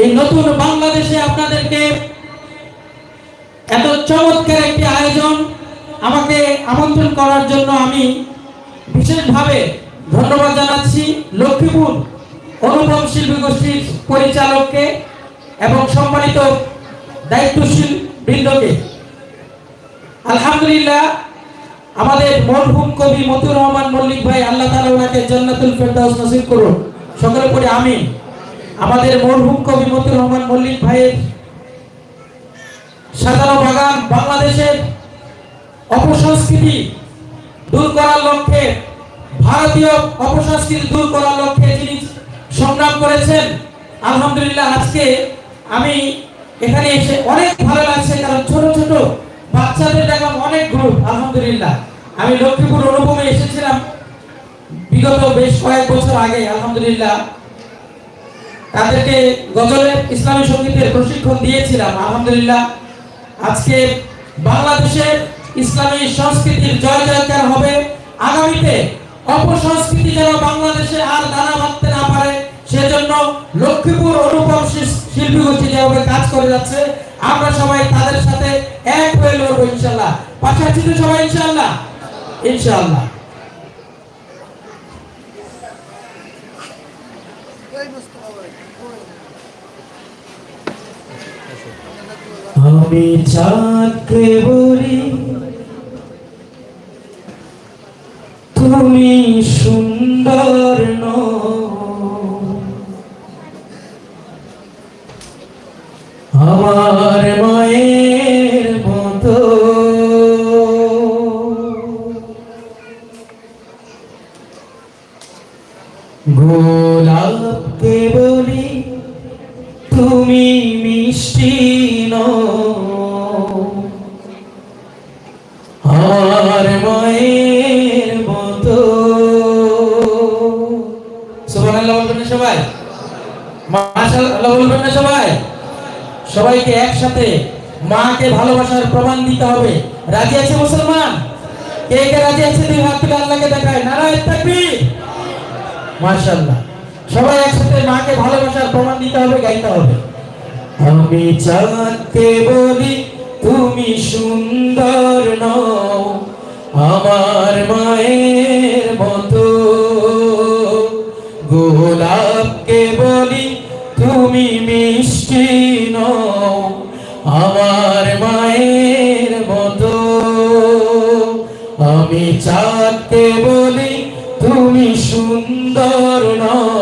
এই নতুন বাংলাদেশে আপনাদেরকে এত চমৎকার একটি আয়োজন আমাকে আমন্ত্রণ করার জন্য আমি বিশেষভাবে ধন্যবাদ জানাচ্ছি লক্ষ্মীপুর অনুপম শিল্পী গোষ্ঠীর পরিচালককে এবং সম্মানিত দায়িত্বশীল বৃন্দকে। আলহামদুলিল্লাহ, আমাদের মরহুম কবি মতুর রহমান মল্লিক ভাই আল্লাহ তাআলা ওনাকে জান্নাতুল ফেরদাউস নসিব করুন। সকলে পড়ে আমিন। আমাদের মরহুম কবি মতিউর রহমান মল্লিক ভাইয়ের সাজানো বাগান বাংলাদেশের অপসংস্কৃতি দূর করার লক্ষ্যে, ভারতীয় অপসংস্কৃতি দূর করার লক্ষ্যে যিনি সংগ্রাম করেছেন, আলহামদুলিল্লাহ আজকে আমি এখানে এসে অনেক ভালো লাগছে, কারণ ছোট ছোট বাচ্চাদের দেখলাম অনেক গ্রুপ আলহামদুলিল্লাহ। আমি লক্ষ্মীপুর অনুপমে এসেছিলাম বিগত বেশ কয়েক বছর আগে, আলহামদুলিল্লাহ। তাদেরকে গজলের ইসলামী সঙ্গীতের প্রশিক্ষণ দিয়েছিলাম, আলহামদুলিল্লাহ। আজকে বাংলাদেশের ইসলামী সংস্কৃতির জয় জয়কার হবে। আগামীতে অপসংস্কৃতি যেন বাংলাদেশে আর দানা বাঁধতে না পারে, সেজন্য লক্ষ্মীপুর অনুপম শিল্পী গোষ্ঠী যেভাবে কাজ করে যাচ্ছে, আমরা সবাই তাদের সাথে এক হয়ে লড়বো ইনশাল্লাহ। পাশাপাশি তো সবাই ইনশাল্লাহ। ইনশাল্লাহ। আমি চাঁদকে বলি তুমি সুন্দর আমার মায়ের মতো। গোলাপকে বলি তুমি মিষ্টি নও। মাশাআল্লাহ বলবেন সবাই? সবাইকে একসাথে মাকে ভালোবাসার প্রমাণ দিতে হবে। রাজি আছে মুসলমান? কে কে রাজি আছে? দুই হাত তুলে আল্লাহকে দেখায়। নারায় তাকবীর। মাশাআল্লাহ। সবাই একসাথে মাকে ভালোবাসার প্রমাণ দিতে হবে, গাইতে হবে। আমি চাঁদকে বলি, তুমি সুন্দর নও, আমার মায়ের মতো। গোলাপকে বলি তুমি মিষ্টি আমার মায়ের মতো। আমি চাঁদকে বলি তুমি সুন্দর নও।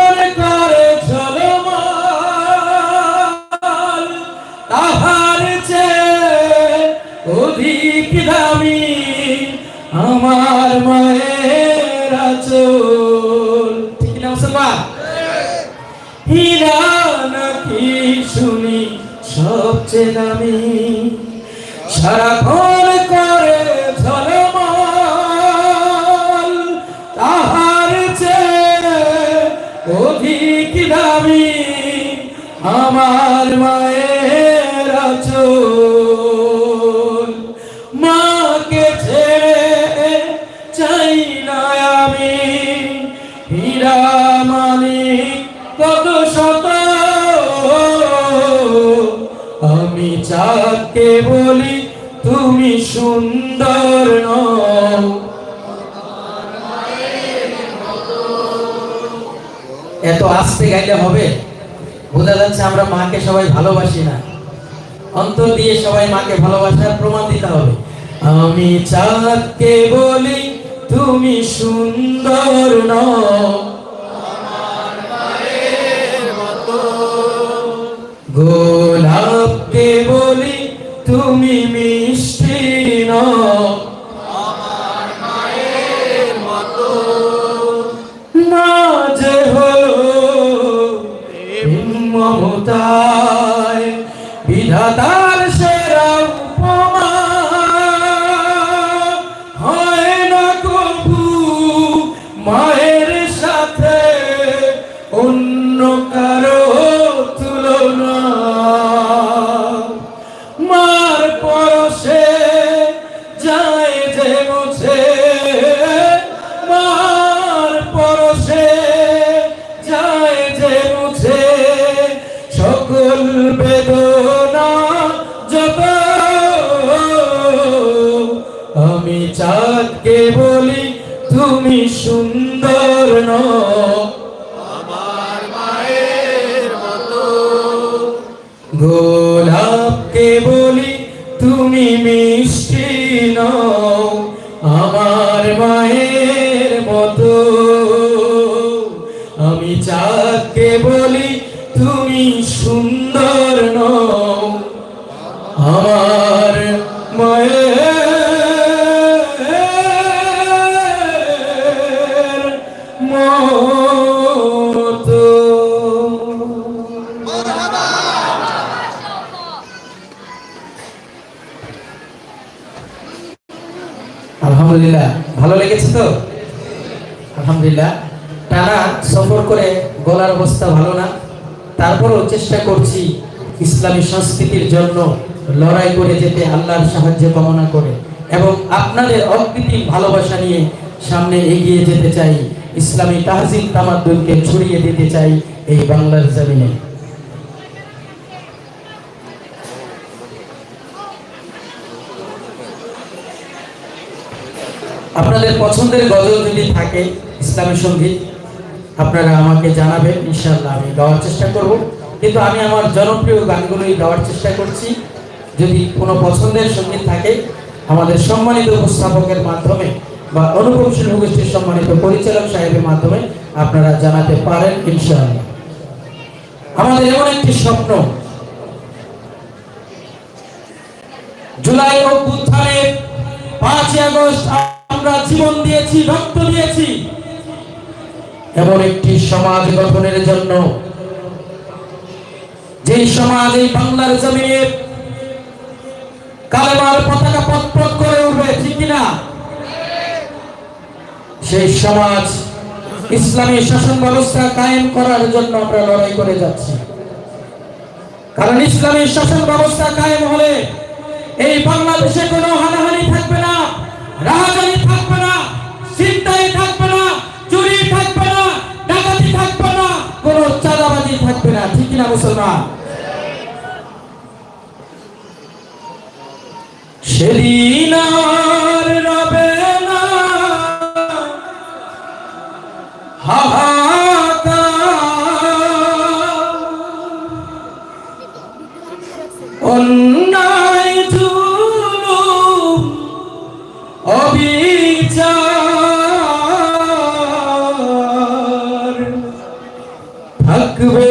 দামি আমার মায়ের আচল। ঠিক না মুসলমান? হীরা নাকি শুনি? সবচেয়ে দামি। সারাক্ষণ করে ঝলমল। তাহার চেয়ে অধিক দামি আমার মায়ের আচল। চাঁদকে বলি, তুমি সুন্দর এত আস্তে গাইলে হবে? বোঝা যাচ্ছে আমরা মাকে সবাই ভালোবাসি না। অন্তর দিয়ে সবাই মাকে ভালোবাসার প্রমাণ দিতে হবে। আমি চাঁদকে বলি, তুমি সুন্দর নও। বলি তুমি মিষ্টি না। যে হলো মমতায় তুমি সুন্দর নও। আমার মায়ের মতো। গোলাপকে বলি তুমি মিষ্টি নও। আমার মায়ের মতো। আমি চাঁদকে বলি তুমি সুন্দর নও। আমার মায়ের ভালো না? তারপরও চেষ্টা করছি ইসলামী সংস্কৃতির জন্য লড়াই করে যেতে আল্লাহর সাহায্য কামনা করে এবং আপনাদের অকৃত্রিম ভালোবাসা নিয়ে সামনে এগিয়ে যেতে চাই, ইসলামী তাহজিল তামাদ্দুলকে ছড়িয়ে দিতে চাই এই বাংলার জমিনে। আপনাদের পছন্দের গজল যদি থাকে, ইসলামী সংগীত আপনারা আমাকে জানাবেন, ইনশাআল্লাহ আমি গাওয়ার চেষ্টা করব। কিন্তু আমি আমার জনপ্রিয় গানগুলোই গাওয়ার চেষ্টা করছি। যদি কোনো পছন্দের সংগীত থাকে, আমাদের সম্মানিত উপস্থাপকের মাধ্যমে বা অনুভব শিল্প গোষ্ঠীর সম্মানিত পরিচালক সাহেবের মাধ্যমে আপনারা জানাতে পারেন, ইনশাআল্লাহ। আমাদের এমন একটি স্বপ্ন। জুলাই অভ্যুত্থানের পাঁচই আগস্ট আমরা জীবন দিয়েছি, রক্ত দিয়েছি। এমন একটি সমাজ গঠনের জন্য। যে সমাজ এই বাংলার জমিনে কালেমার পতাকা পথ করে উঠবে, ঠিক কিনা? সেই সমাজ ইসলামী শাসন ব্যবস্থা কায়েম করার জন্য আমরা লড়াই করে যাচ্ছি। কারণ ইসলামী শাসন ব্যবস্থা কায়েম হলে এই বাংলাদেশে কোনো হানাহানি থাকবে না, রাহাজানি থাকবে না। ঠিক না মুসলমান সেদিন আর থাকবে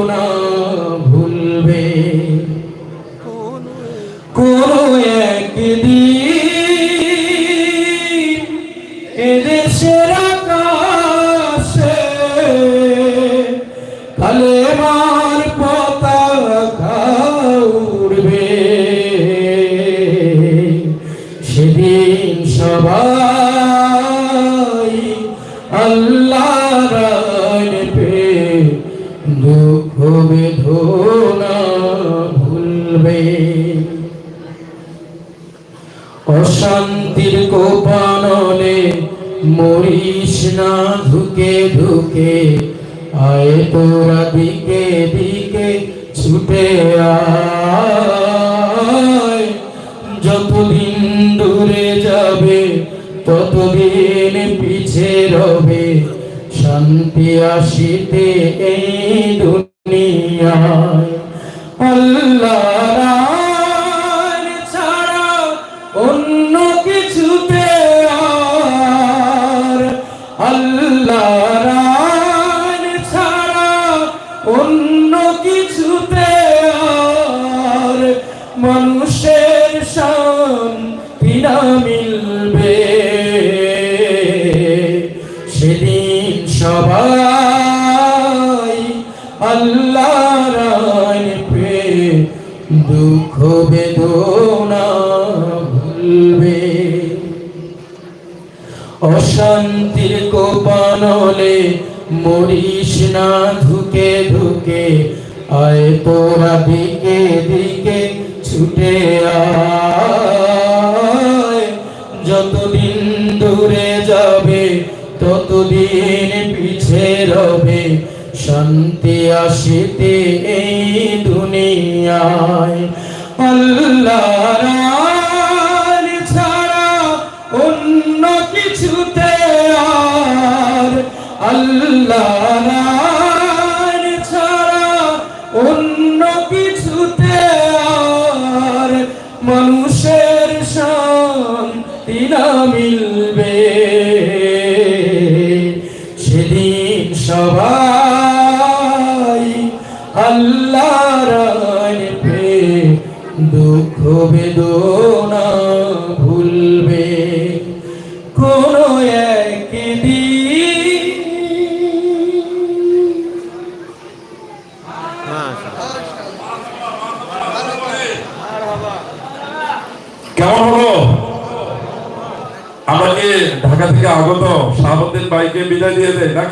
অশান্তির কোপানলে মরিস না ধুকে ধুকে আয় তোরা দিকে দিকে ছুটে আয়। যতদিন দূরে যাবে, ততদিন পিছে রবে। শান্তি আসিতে এই দুনিয়ায় সবাই আল্লাহর পে দুঃখ বেদনা ভুলবে। অশান্তির কোপানলে মরিস না ধুকে ধুকে আয় তোরা আল্লাহ ছাড়া অন্য কিছুতে আর মানুষের শান্তি না মিলবে। সেদিন সবাই আল্লাহর দুঃখ বেদনা ভুলবে। কোন ঢাকা থেকে আগত শাহাবুদ্দিন ভাইকে বিদায় দিয়ে দেয় নাকি